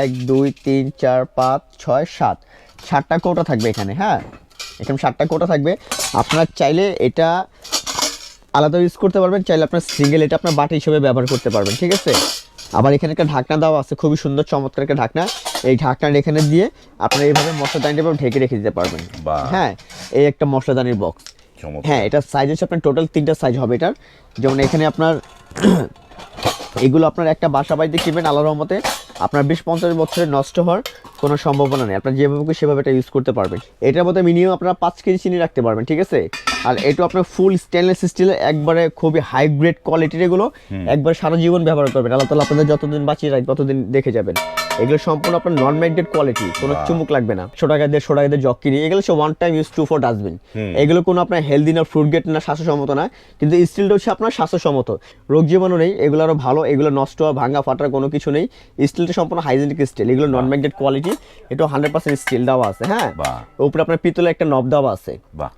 এক দুই তিন চার পাঁচ ছয় সাত। সাতটা কোটা থাকবে এখানে হ্যাঁ? এখানে সাতটা কোটা থাকবে। আপনারা চাইলে এটা আলাদা ইউজ করতে পারবেন চাইলে আপনার সিঙ্গেল এটা আপনার বাটি হিসেবে ব্যবহার করতে পারবেন ঠিক আছে? আবার এখানে একটা ঢাকনা দেওয়া আছে খুবই সুন্দর চমৎকার একটা ঢাকনা। এই ঢাকনাটা এখানে দিয়ে আপনারা এইভাবে মশলাদানিটা ঢেকে রেখে দিতে পারবেন। হ্যাঁ এই একটা মশলাদানির বক্স হ্যাঁ এটা সাইজ হচ্ছে আপনার টোটাল তিনটা সাইজ হবে এটার। যেমন এখানে আপনার এগুলো আপনার একটা বাসা বাড়িতে কিনবেন আল্লাহর রহমতে। আপনার বিশ পঞ্চাশ বছরে নষ্ট হওয়ার কোনো সম্ভাবনা নেই। আপনার যেভাবে সেভাবে এটা ইউজ করতে পারবেন। এটার মধ্যে মিনিমাম আপনারা পাঁচ কেজি চিনি রাখতে পারবেন ঠিক আছে? আর এটা আপনার ফুল স্টেনলেস স্টিলের একবারে খুবই হাই গ্রেড কোয়ালিটির এগুলো একবার সারা জীবন ব্যবহার করবেন। আল্লাহ তালা আপনাদের যতদিন বাঁচিয়ে রাখবে ততদিন দেখে যাবেন। এগুলো সম্পূর্ণ আপনার নন ম্যাগনেট কোয়ালিটি কোনো চুমুক লাগবে না। ছোট টাকা দিয়ে ছোট টাকা দিয়ে জগ কিনি এগুলো one time use to for dustbin এগুলো কোনো আপনার হেলদি না ফ্রুট গেট না স্বাস্থ্যসম্মত না। কিন্তু স্টিলটা হচ্ছে আপনার স্বাস্থ্যসম্মত। রোগ জীবাণু নেই এগুলো আরও ভালো এগুলো নষ্ট হওয়া ভাঙা ফাটার কোনো কিছু নেই। স্টিলটা সম্পূর্ণ হাইজেনিক স্টিল এগুলো নন ম্যাগনেট কোয়ালিটি এটা হান্ড্রেড পার্সেন্ট স্টিল দেওয়া আছে হ্যাঁ। উপরে আপনার পিতলের একটা নব দেওয়া আছে।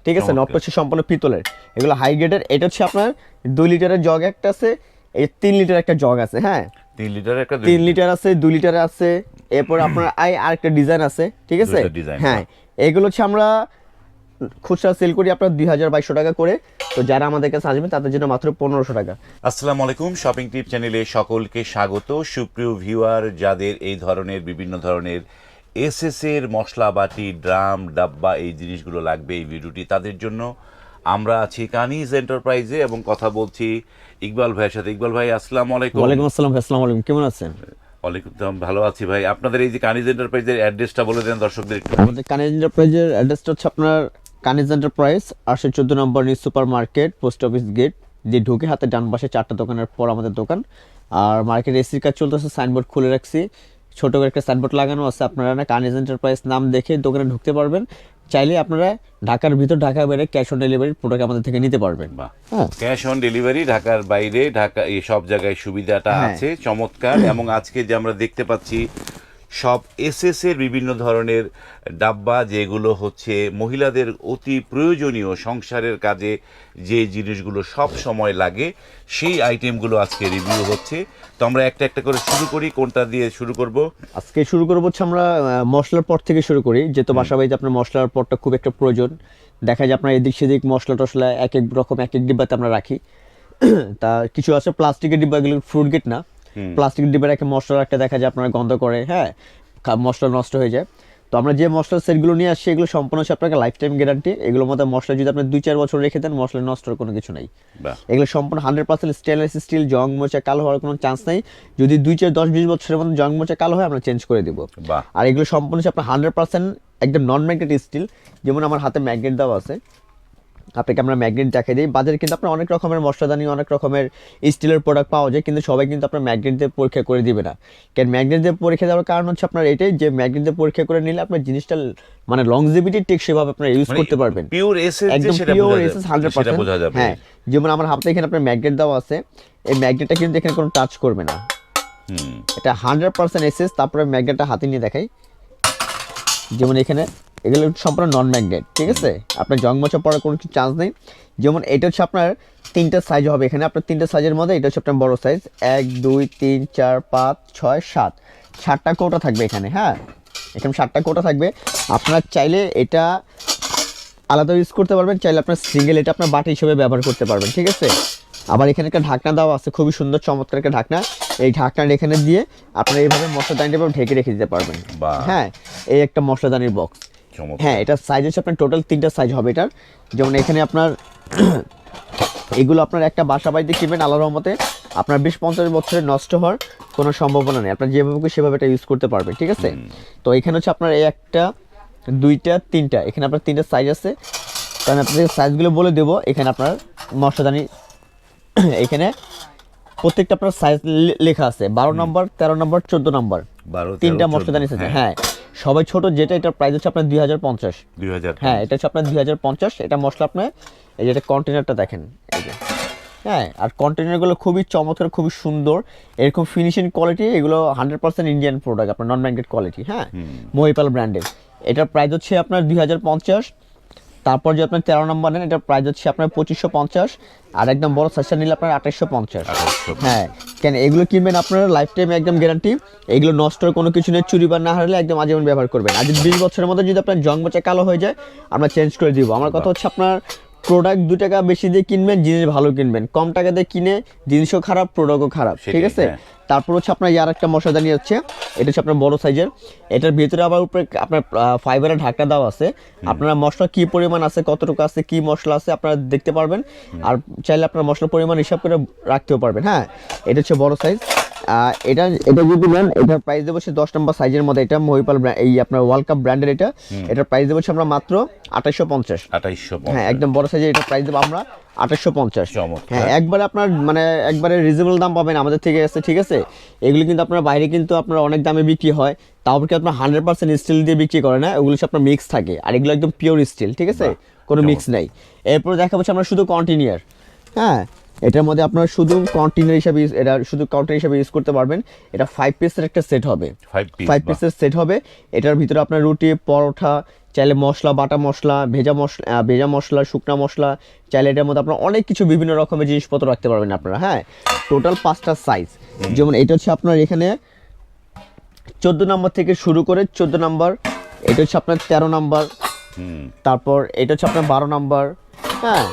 ঠিক আছে। নবটা হচ্ছে সম্পূর্ণ পিতলের। এগুলো হাই গ্রেডের এটা হচ্ছে আপনার দুই লিটারের জগ একটা আছে এই তিন লিটার একটা জগ আছে হ্যাঁ? তিন লিটার একটা তিন লিটার। আছে দুই লিটার আছে এরপর আপনার আই আরেকটা ডিজাইন আছে ঠিক আছে? হ্যাঁ এগুলো হচ্ছে আমরা খুচরা সেল করি আপনার দুই হাজার বাইশশো টাকা করে। তো যারা আমাদের কাছে আসবে তাদের জন্য মাত্র পনেরোশো টাকা। আসসালামু আলাইকুম শপিং টিপ চ্যানেলে সকলকে স্বাগত। সুপ্রিয় ভিউয়ার যাদের এই ধরনের বিভিন্ন ধরনের এসএস এর মশলা বাটি ড্রাম ডাব্বা এই জিনিসগুলো লাগবে এই ভিডিওটি তাদের জন্য। আমরা আছি কানিজ এন্টারপ্রাইজে এবং কথা বলছি ইকবাল ভাইয়ের সাথে। ইকবাল ভাই আসসালামু আলাইকুম। ওয়ালাইকুম আসসালাম আসসালামু আলাইকুম। কেমন আছেন? ওয়ালাইকুম আসসালাম ভালো আছি ভাই। আপনাদের এই যে কানিজ এন্টারপ্রাইজের অ্যাড্রেসটা বলে দেন দর্শকদের একটু। আমাদের কানিজ এন্টারপ্রাইজের অ্যাড্রেসটা হচ্ছে আপনার কানিজ এন্টারপ্রাইজ আটশো চোদ্দ number new super market post office gate দিয়ে ঢুকে হাতে ডান পাশে চারটা দোকানের পর আমাদের দোকান। আর মার্কেট এসির কাজ চলতেছে সাইনবোর্ড খুলে রাখছি। ছোট করে একটা সাইনবোর্ড লাগানো আছে আপনারা না কানিজ এন্টারপ্রাইজ নাম দেখে দোকানে ঢুকতে পারবেন। চাইলে আপনারা ঢাকার ভিতর ঢাকা বাইরে ক্যাশ অন ডেলিভারি প্রোডাক্ট আমাদের থেকে নিতে পারবেন। হ্যাঁ। ক্যাশ অন ডেলিভারি ঢাকার বাইরে ঢাকা এই সব জায়গায় সুবিধাটা হ্যাঁ। আছে চমৎকার। এবং আজকে যে আমরা দেখতে পাচ্ছি সব এসএস এর বিভিন্ন ধরনের ডাব্বা যেগুলো হচ্ছে মহিলাদের অতি প্রয়োজনীয় সংসারের কাজে যে জিনিসগুলো সব সময় লাগে সেই আইটেমগুলো আজকে রিভিউ হচ্ছে। তো আমরা একটা একটা করে শুরু করি কোনটা দিয়ে শুরু করব? আজকে শুরু করব হচ্ছে আমরা মশলার পর থেকে শুরু করি। যেহেতু বাসা বাড়িতে আপনার মশলার পরটা খুব একটা প্রয়োজন। দেখা যায় আপনার এদিক সেদিক মশলা টশলা এক এক রকম এক এক ডিব্বাতে আমরা রাখি। তা কিছু আছে প্লাস্টিকের ডিব্বাগুলো ফ্রুট গেট না। প্লাস্টিকের ডিব্বা রেখে মশলা রাখতে দেখা যায় আপনার গন্ধ করে হ্যাঁ মশলা নষ্ট হয়ে যায়। তো আমরা যে মশলার সেটগুলো নিয়ে আসছি এগুলো সম্পূর্ণ হচ্ছে আপনাকে লাইফ টাইম গ্যারান্টি এগুলোর মধ্যে মশলা যদি আপনি দুই চার বছর রেখে দেন মশলা নষ্ট কোনো কিছু নেই। এগুলো সম্পূর্ণ হান্ড্রেড পার্সেন্ট স্টেনলেস স্টিল জং মোচা কালো হওয়ার কোনো চান্স নেই। যদি দুই চার দশ বিশ বছরের মধ্যে জং মোচা কালো হয় আমরা চেঞ্জ করে দিব। আর এগুলো সম্পূর্ণ হচ্ছে আপনার হান্ড্রেড পার্সেন্ট একদম নন ম্যাগনেট স্টিল যেমন আমার হাতে ম্যাগনেট দেওয়া আছে। আপনাকে আমরা ম্যাগনেট দেখাই দিই। বাজারে কিন্তু আপনার অনেক রকমের মশলাদানি অনেক রকমের স্টিলের প্রোডাক্ট পাওয়া যায় কিন্তু সবাই কিন্তু আপনার ম্যাগনেট দিয়ে পরীক্ষা করে দিবে না। কারণ ম্যাগনেট দিয়ে পরীক্ষা দেওয়ার কারণ হচ্ছে আপনার এটাই যে ম্যাগনেট দিয়ে পরীক্ষা করে নিলে আপনার জিনিসটা মানে লংজিভিটি টেক সেভাবে আপনার ইউজ মানে করতে পারবেন। পিওর এসএস একদম পিওর এসএস যাবে হান্ড্রেড সেটা বোঝা যাবে। হ্যাঁ যেমন আমার হাতে এখানে আপনার ম্যাগনেট দেওয়া আছে এই ম্যাগনেটটা কিন্তু এখানে কোনো টাচ করবে না। হুম। এটা হান্ড্রেড পার্সেন্ট এসএস তারপরে ম্যাগনেটটা হাতে নিয়ে দেখাই। যেমন এখানে এগুলো সম্পূর্ণ নন ম্যাগনেট ঠিক আছে? আপনার জং মোচা পড়ার কোনো কিছু চান্স নেই। যেমন এটা হচ্ছে আপনার তিনটা সাইজ হবে এখানে। আপনার তিনটা সাইজের মধ্যে এটা হচ্ছে আপনার বড় সাইজ এক দুই তিন চার পাঁচ ছয় সাত। সাতটা কোটা থাকবে এখানে হ্যাঁ? এখানে সাতটা কোটা থাকবে। আপনার চাইলে এটা আলাদা ইউজ করতে পারবেন চাইলে আপনার সিঙ্গেল এটা আপনার বাটি হিসেবে ব্যবহার করতে পারবেন ঠিক আছে? আবার এখানে একটা ঢাকনা দেওয়া আছে খুবই সুন্দর চমৎকার একটা ঢাকনা। এই ঢাকনাটা এখানে দিয়ে আপনারা এইভাবে মশলাদানিটা ঢেকে রেখে দিতে পারবেন। হ্যাঁ এই একটা মশলাদানির বক্স চমৎকার হ্যাঁ এটা সাইজ হচ্ছে আপনার টোটাল তিনটা সাইজ হবে এটার। যেমন এখানে আপনার এগুলো আপনার একটা বাসা বাড়িতে কিনবেন আল্লাহর রহমতে আপনার বিশ পঞ্চাশ বছরে নষ্ট হওয়ার কোনো সম্ভাবনা নেই। আপনার যেভাবে সেভাবে এটা ইউজ করতে পারবেন ঠিক আছে? তো এখানে হচ্ছে আপনার এই একটা দুইটা তিনটা। এখানে আপনার তিনটা সাইজ আছে। তো আমি আপনাদের সাইজগুলো বলে দেবো। এখানে আপনার মশলাদানি এখানে প্রত্যেকটা আপনার সাইজ লেখা আছে। বারো নম্বর তেরো নম্বর চোদ্দ নম্বর তিনটা মশলাদানি আছে। হ্যাঁ। সবাই ছোট যেটা এটা প্রাইস হচ্ছে আপনার দুই হাজার পঞ্চাশ। দুই হাজার হ্যাঁ এটা হচ্ছে আপনার দুই হাজার পঞ্চাশ। এটা মশলা আপনার এই যে এটা কন্টেনারটা দেখেন এই যে। হ্যাঁ আর কন্টেনারগুলো খুবই চমৎকার খুবই সুন্দর। এরকম ফিনিশিং কোয়ালিটি এগুলো হান্ড্রেড পার্সেন্ট ইন্ডিয়ান প্রোডাক্ট আপনার নন ব্র্যান্ডেড কোয়ালিটি হ্যাঁ মহিপাল ব্র্যান্ডের এটার প্রাইস হচ্ছে আপনার দুই হাজার পঞ্চাশ। তারপর যে আপনার তেরো নম্বর নেন এটার প্রাইস হচ্ছে আপনার পঁচিশশো পঞ্চাশ। আর একদম বড় সাইজটা নিলে আপনার আঠাশশো পঞ্চাশ। হ্যাঁ কেন এগুলো কিনবেন আপনার লাইফ টাইম একদম গ্যারান্টি এগুলো নষ্ট হওয়ার কোনো কিছু নেই চুরি বা না হারলে একদম আজীবন ব্যবহার করবেন। আর যদি বিশ বছরের মধ্যে যদি আপনার জং বাচ্চা কালো হয়ে যায় আমরা চেঞ্জ করে দিব। আমার কথা হচ্ছে আপনার প্রোডাক্ট দু টাকা বেশি দিয়ে কিনবেন জিনিস ভালো কিনবেন। কম টাকা দিয়ে কিনে জিনিসও খারাপ প্রোডাক্টও খারাপ ঠিক আছে? হ্যাঁ। তারপর হচ্ছে আপনার ইয়ার একটা মশাদানি হচ্ছে এটা হচ্ছে আপনার বড় সাইজের। এটার ভিতরে আবার উপরে আপনার ফাইবারের ঢাকা দেওয়া আছে। আপনারা মশলা কি পরিমাণ আছে কতটুকু আছে কি মশলা আছে আপনারা দেখতে পারবেন। আর চাইলে আপনার মশলার পরিমাণ হিসাব করে রাখতেও পারবেন হ্যাঁ? এটা হচ্ছে বড় সাইজ এটা এটা যদি নেন এটার প্রাইস দেবো সে দশ নম্বর সাইজের মধ্যে। এটা মহিপাল এই আপনার ওয়ার্ল্ড কাপ ব্র্যান্ডের এটা। এটার প্রাইস দেবো আমরা মাত্র আঠাশশো পঞ্চাশ। আঠাইশশো হ্যাঁ একদম বড় সাইজের এটা প্রাইস দেবো আমরা আঠাশশো পঞ্চাশ। হ্যাঁ একবারে আপনার মানে একবারে রিজনেবল দাম পাবেন আমাদের থেকে এসে ঠিক আছে? এগুলো কিন্তু আপনার বাইরে কিন্তু আপনার অনেক দামে বিক্রি হয়। তারপর কি আপনার হান্ড্রেড পার্সেন্ট স্টিল দিয়ে বিক্রি করে না? ওগুলো হচ্ছে আপনার মিক্স থাকে। আর এগুলো একদম পিওর স্টিল ঠিক আছে? কোনো মিক্স নাই। এরপর দেখা যাচ্ছে আমরা শুধু কন্টিনিউয়ার হ্যাঁ এটার মধ্যে আপনার শুধু কন্টিনিউর হিসাবে এটা শুধু কন্টিনিউর হিসাবে ইউজ করতে পারবেন। এটা ফাইভ পিসের একটা সেট হবে। ফাইভ পিস ফাইভ পিসের সেট হবে। এটার ভিতরে আপনার রুটি পরোটা চাইলে মশলা বাটা মশলা ভেজা মশলা ভেজা মশলা শুকনা মশলা চাইলে এটার মধ্যে আপনার অনেক কিছু বিভিন্ন রকমের জিনিসপত্র রাখতে পারবেন আপনারা হ্যাঁ? টোটাল পাঁচটা সাইজ যেমন এটা হচ্ছে আপনার এখানে চোদ্দ নম্বর থেকে শুরু করে চোদ্দ নম্বর এটা হচ্ছে আপনার তেরো নম্বর হুম। তারপর এটা হচ্ছে আপনার বারো নাম্বার হ্যাঁ?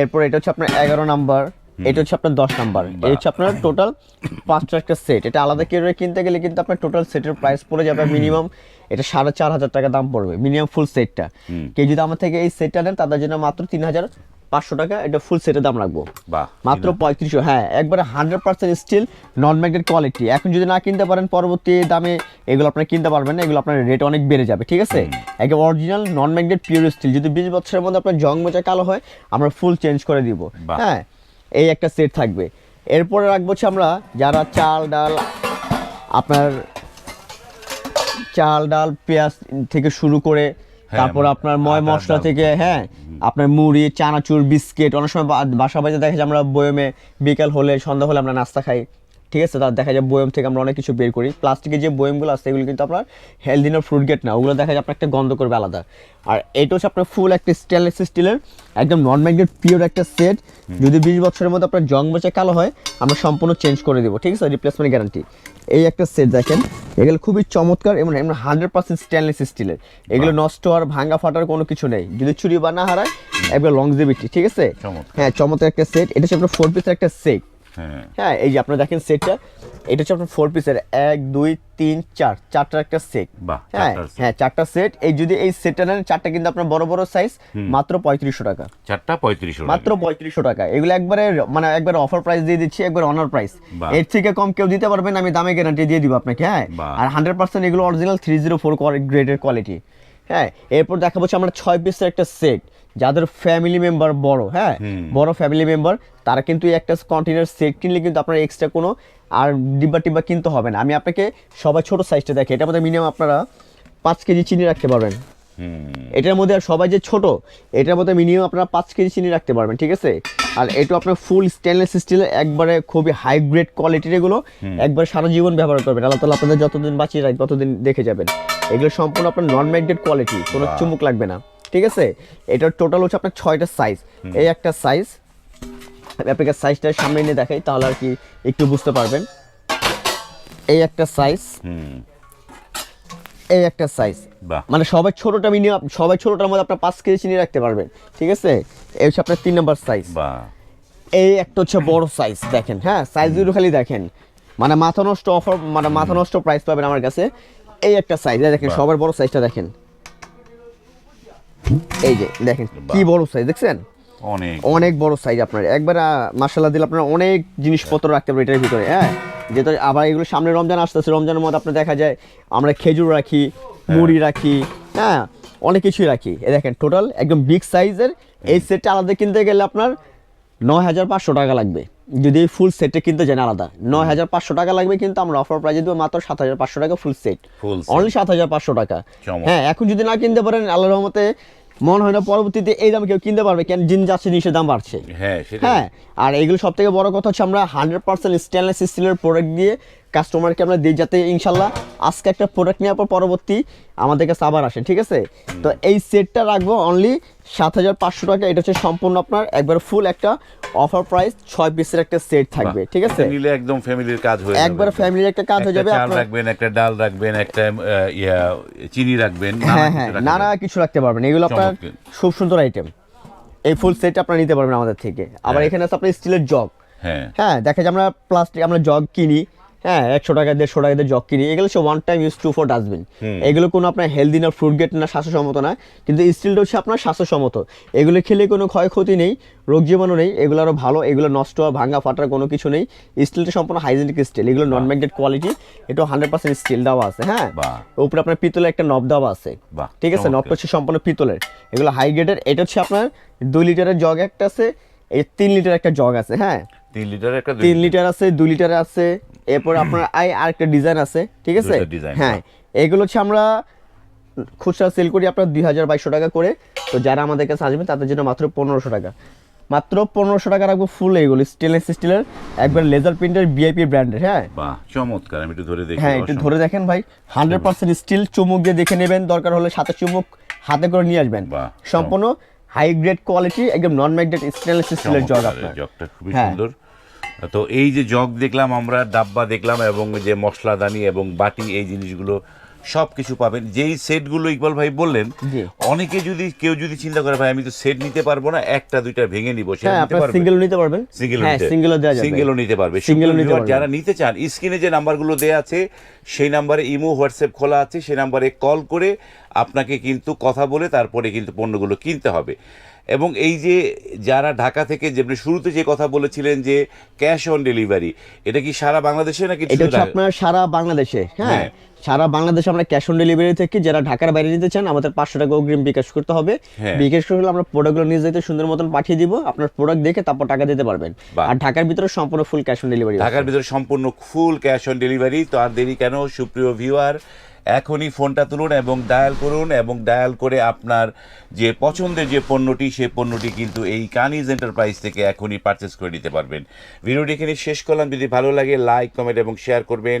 এরপর এটা হচ্ছে আপনার এগারো নাম্বার এটা হচ্ছে আপনার দশ নাম্বার। এই হচ্ছে আপনার টোটাল পাঁচটা একটা সেট এটা আলাদা কেউ কিনতে গেলে কিন্তু আপনার টোটাল সেটের প্রাইস পড়ে যাবে মিনিমাম এটা সাড়ে চার হাজার টাকা দাম পড়বে মিনিমাম ফুল সেটটা কেউ যদি আমার থেকে এই সেটটা নেন তাদের জন্য মাত্র তিন হাজার পাঁচশো টাকা এটা ফুল সেটের দাম রাখব। মাত্র পঁয়ত্রিশশো হ্যাঁ একবারে hundred percent steel non magnet quality এখন যদি না কিনতে পারেন পরবর্তী দামে এগুলো আপনারা কিনতে পারবেন না এগুলো আপনার রেট অনেক বেড়ে যাবে ঠিক আছে? একদম original non magnet pure steel যদি বিশ বছরের মধ্যে আপনার জং মোচা কালো হয় আমরা ফুল চেঞ্জ করে দিব। হ্যাঁ এই একটা সেট থাকবে। এরপরে রাখব হচ্ছে আমরা যারা চাল ডাল আপনার চাল ডাল পেঁয়াজ থেকে শুরু করে তারপর আপনার ময় মশলা থেকে হ্যাঁ আপনার মুড়ি চানাচুর বিস্কিট অনেক সময় বাসা বাড়িতে দেখা যায় আমরা বয়মে বিকাল হলে সন্ধ্যা হলে আমরা নাস্তা খাই। ঠিক আছে তার দেখা যায় বয়ম থেকে আমরা অনেক কিছু বের করি। প্লাস্টিকের যে বয়মগুলো আছে এগুলো কিন্তু আপনার হেলদি না ফ্রুট গেট না ওগুলো দেখা যায় আপনার একটা গন্ধ করবে আলাদা। আর এটা হচ্ছে আপনার ফুল একটা স্টেনলেস স্টিলের একদম নন ম্যাগনেট পিওর একটা সেট যদি বিশ বছরের মধ্যে আপনার জং বেচে কালো হয় আমরা সম্পূর্ণ চেঞ্জ করে দেবো। ঠিক আছে রিপ্লেসমেন্ট গ্যারান্টি এই একটা সেট দেখেন। এগুলো খুবই চমৎকার এবং এমন হান্ড্রেড পার্সেন্ট স্টেনলেস স্টিলের এগুলো নষ্ট হওয়ার ভাঙ্গা ফাটার কোনো কিছু নেই। যদি চুরি বা না হারায় একবার লংজিভিটি ঠিক আছে। হ্যাঁ চমৎকার একটা সেট এটা হচ্ছে আপনার ফোর পিসের একটা সেট হ্যাঁ। হ্যাঁ এই যে আপনারা দেখেন সেটটা এটা হচ্ছে আপনার ফোর পিসের এক দুই তিন চার চারটার একটা সেট হ্যাঁ হ্যাঁ চারটা সেট এই যদি এই সেটটা নেন চারটা কিন্তু আপনার বড় বড় সাইজ মাত্র পঁয়ত্রিশশো টাকা। চারটা পঁয়ত্রিশশো মাত্র পঁয়ত্রিশশো টাকা। এগুলো একবারে মানে একবার অফার প্রাইস দিয়ে দিচ্ছি একবার অনার প্রাইস এর থেকে কম কেউ দিতে পারবেন আমি দামে গ্যারান্টি দিয়ে দিব আপনাকে হ্যাঁ। আর হান্ড্রেড পার্সেন্ট এগুলো অরিজিনাল থ্রি জিরো ফোর গ্রেডের কোয়ালিটি হ্যাঁ এরপর দেখা যাচ্ছে আমরা ছয় পিসের একটা সেট যাদের ফ্যামিলি মেম্বার বড় হ্যাঁ? বড় ফ্যামিলি মেম্বার তারা কিন্তু একটা কন্টেনার সেট কিনলে কিন্তু আপনার এক্সট্রা কোনো আর ডিব্বা টিব্বা কিনতে হবে না। আমি আপনাকে সবাই ছোট সাইজটা দেখে এটার মধ্যে মিনিমাম আপনারা পাঁচ কেজি চিনি রাখতে পারবেন। এটার মধ্যে আর সবাই যে ছোট এটার মধ্যে মিনিমাম আপনারা পাঁচ কেজি চিনি রাখতে পারবেন ঠিক আছে? আর এটা আপনার ফুল স্টেনলেস স্টিলের একবারে খুবই হাই গ্রেড কোয়ালিটির এগুলো একবার সারা জীবন ব্যবহার করবেন। আল্লাহ তালা আপনাদের যতদিন বাঁচিয়ে রাখবে ততদিন দেখে যাবেন। এগুলো সম্পূর্ণ আপনার নন ম্যাগনেট কোয়ালিটি কোনো চুমুক লাগবে না। ঠিক আছে? এটার টোটাল হচ্ছে আপনার ছয়টা সাইজ এই একটা সাইজ আমি আপনাকে সাইজটা সামনে নিয়ে দেখাই তাহলে আর কি একটু বুঝতে পারবেন। এই একটা সাইজ এই একটা সাইজ মানে সবাই ছোটটা মিনিমাম সবাই ছোটটার মধ্যে আপনার পাঁচ কেজি চিনি রাখতে পারবেন। ঠিক আছে? এই হচ্ছে আপনার তিন নম্বর সাইজ এই একটা হচ্ছে বড় সাইজ দেখেন হ্যাঁ? সাইজগুলো খালি দেখেন। মানে মাথা নষ্ট অফার মানে মাথা নষ্ট প্রাইস পাবেন আমার কাছে। এই একটা সাইজ দেখেন সবার বড় সাইজটা দেখেন। এই যে দেখেন কি বড় সাইজ দেখছেন? অনেক। অনেক বড় সাইজ আপনার। একবার মাসাল্লাহ দিলে আপনার অনেক জিনিসপত্র রাখতে পারবেন এটার ভিতরে হ্যাঁ? যেহেতু আবার এগুলো সামনে রমজান আসতেছে রমজানের মধ্যে আপনার দেখা যায় আমরা খেজুর রাখি মুড়ি রাখি হ্যাঁ? অনেক কিছুই রাখি। এ দেখেন টোটাল একদম বিগ সাইজের এই সেটটা আলাদা কিনতে গেলে আপনার নয় হাজার পাঁচশো টাকা লাগবে। যদি ফুল সেটে কিনতে যান আলাদা। নয় হাজার পাঁচশো টাকা লাগবে কিন্তু আমরা অফার প্রাইজে দেবো মাত্র সাত হাজার পাঁচশো টাকা ফুল সেট অনলি সাত হাজার পাঁচশো টাকা। হ্যাঁ এখন যদি না কিনতে পারেন আল্লাহ রহমতে মনে হয় না পরবর্তীতে এই দাম কেউ কিনতে পারবে কেন জিন যাচ্ছে জিনিসের দাম বাড়ছে। হ্যাঁ হ্যাঁ আর এগুলো সব থেকে বড় কথা হচ্ছে আমরা হান্ড্রেড পার্সেন্ট স্টেনলেস স্টিলের প্রোডাক্ট দিয়ে কাস্টমারকে আমরা দিই যাতে ইনশাল্লাহ আজকে একটা প্রোডাক্ট নেওয়ার পর পরবর্তী আমাদের কাছে আবার আসে ঠিক আছে? তো এই সেটটা রাখব অনলি সাত হাজার পাঁচশো টাকা। এটা হচ্ছে সম্পূর্ণ আপনার একবার ফুল একটা অফার প্রাইস ছয় পিসের একটা সেট থাকবে ঠিক আছে? নিলে একদম ফ্যামিলির কাজ হয়ে যাবে একবার ফ্যামিলির একটা কাজ হয়ে যাবে চাল রাখবেন একটা ডাল রাখবেন একটা ইয়া চিনি রাখবেন হ্যাঁ হ্যাঁ নানা কিছু রাখতে পারবেন। এগুলো আপনার খুব সুন্দর আইটেম এই ফুল সেট আপনারা নিতে পারবেন আমাদের থেকে। আবার হ্যাঁ। এখানে আছে আপনার স্টিলের জগ হ্যাঁ। হ্যাঁ দেখা যায় আমরা প্লাস্টিক আমরা জগ কিনি। হ্যাঁ একশো টাকা দেড়শো টাকা দিয়ে জগ কিনি এগুলো হচ্ছে one time use to for dustbin এগুলো কোনো আপনার হেলদি না ফ্রুট গেট না স্বাস্থ্যসম্মত না কিন্তু স্টিলটা হচ্ছে আপনার স্বাস্থ্যসম্মত। এগুলো খেলে কোনো ক্ষয়ক্ষতি নেই রোগ জীবাণু নেই এগুলো আরও ভালো এগুলো নষ্ট হওয়া ভাঙা ফাটার কোনো কিছু নেই। স্টিলটা সম্পূর্ণ হাইজেনিক স্টিল এগুলো নন ম্যাগনেট কোয়ালিটি এটা হান্ড্রেড পার্সেন্ট স্টিল দেওয়া আছে হ্যাঁ। উপরে আপনার পিতলের একটা নব দেওয়া আছে। ঠিক আছে। নবটা হচ্ছে সম্পূর্ণ পিতলের। এগুলো হাই গ্রেডের এটা হচ্ছে আপনার দুই লিটারের জগ একটা আছে এই তিন লিটার একটা জগ আছে হ্যাঁ? তিন লিটার একটা তিন লিটার। আছে দুই লিটার আছে এরপর আপনার আই আরেকটা ডিজাইন আছে ঠিক আছে? হ্যাঁ এগুলো হচ্ছে আমরা খুচরা সেল করি আপনার দুই হাজার বাইশশো টাকা করে। তো যারা আমাদের কাছে আসবে তাদের জন্য মাত্র পনেরোশো টাকা। মাত্র পনেরোশো টাকা রাখব ফুল এগুলো স্টেনলেস স্টিলের একবার লেজার প্রিন্টের বিআইপি ব্র্যান্ডের হ্যাঁ? চমৎকার আমি একটু ধরে দেখি হ্যাঁ একটু ধরে দেখেন ভাই হান্ড্রেড পার্সেন্ট স্টিল চুমুক দিয়ে দেখে নেবেন দরকার হলে সাথে চুমুক হাতে করে নিয়ে আসবেন। সম্পূর্ণ হাই গ্রেড কোয়ালিটি একদম নন ম্যাগনেট স্টেনলেস স্টিলের জগ আপনার। জগটা খুবই হ্যাঁ। সুন্দর। তো এই যে জগ দেখলাম, আমরা ডাব্বা দেখলাম এবং যে মশলাদানি এবং বাটি, এই জিনিসগুলো সব কিছু পাবেন। যেই সেটগুলো ইকবাল ভাই বললেন অনেকে যদি কেউ যদি চিন্তা করে ভাই আমি তো সেট নিতে পারব না একটা দুইটা ভেঙে নিবো সেটা হ্যাঁ নিতে সিঙ্গেল পারবেন। সিঙ্গেল হ্যাঁ সিঙ্গেলও দেওয়া যাবে। সিঙ্গেলও নিতে পারবে। Single নিতে পারবে। যারা নিতে চান স্ক্রিনে যে নাম্বারগুলো দেওয়া আছে সেই নাম্বারে ইমো হোয়াটসঅ্যাপ খোলা আছে সেই নাম্বারে কল করে আপনাকে কিন্তু কথা বলে তারপরে কিন্তু পণ্যগুলো কিনতে হবে। এবং এই যে যারা ঢাকা থেকে যেমনি শুরুতে যে কথা বলেছিলেন যে ক্যাশ অন ডেলিভারি এটা কি সারা বাংলাদেশে নাকি এটা আপনার সারা বাংলাদেশে? হ্যাঁ হ্যাঁ। সারা বাংলাদেশে আমরা ক্যাশ অন ডেলিভারি থেকে যারা ঢাকার বাইরে নিতে চান আমাদের পাঁচশো টাকা অগ্রিম বিকাশ করতে হবে। হ্যাঁ। বিকাশ করলে আমরা প্রোডাক্টগুলো নিয়ে যেতে সুন্দর মতন পাঠিয়ে দিব আপনার প্রোডাক্ট দেখে তারপর টাকা দিতে পারবেন। আর ঢাকার ভিতরে সম্পূর্ণ ফুল ক্যাশ অন ডেলিভারি ঢাকার ভিতরে সম্পূর্ণ ফুল ক্যাশ অন ডেলিভারি তো আর দেরি কেন? সুপ্রিয় ভিউয়ার এখনই ফোনটা তুলুন এবং ডায়াল করুন এবং ডায়াল করে আপনার যে পছন্দের যে পণ্যটি সেই পণ্যটি কিন্তু এই কানিজ এন্টারপ্রাইজ থেকে এখনই পারচেস করে নিতে পারবেন। ভিডিওটি এখানে শেষ করলাম। যদি ভালো লাগে লাইক কমেন্ট এবং শেয়ার করবেন।